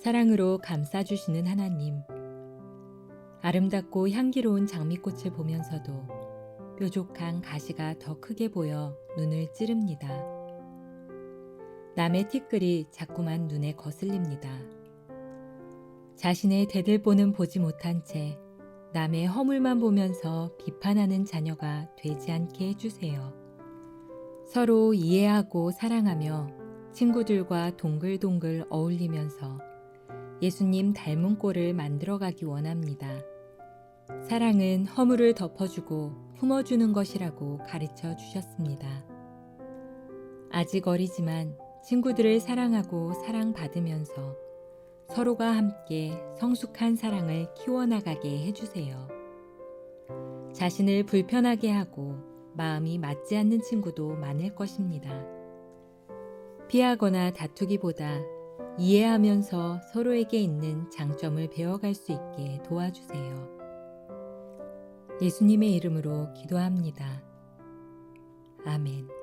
사랑으로 감싸주시는 하나님. 아름답고 향기로운 장미꽃을 보면서도 뾰족한 가시가 더 크게 보여 눈을 찌릅니다. 남의 티끌이 자꾸만 눈에 거슬립니다. 자신의 대들보는 보지 못한 채 남의 허물만 보면서 비판하는 자녀가 되지 않게 해주세요. 서로 이해하고 사랑하며 친구들과 동글동글 어울리면서 예수님 닮은 꼴을 만들어가기 원합니다. 사랑은 허물을 덮어주고 품어주는 것이라고 가르쳐 주셨습니다. 아직 어리지만 친구들을 사랑하고 사랑받으면서 서로가 함께 성숙한 사랑을 키워나가게 해주세요. 자신을 불편하게 하고 마음이 맞지 않는 친구도 많을 것입니다. 피하거나 다투기보다 이해하면서 서로에게 있는 장점을 배워갈 수 있게 도와주세요. 예수님의 이름으로 기도합니다. 아멘.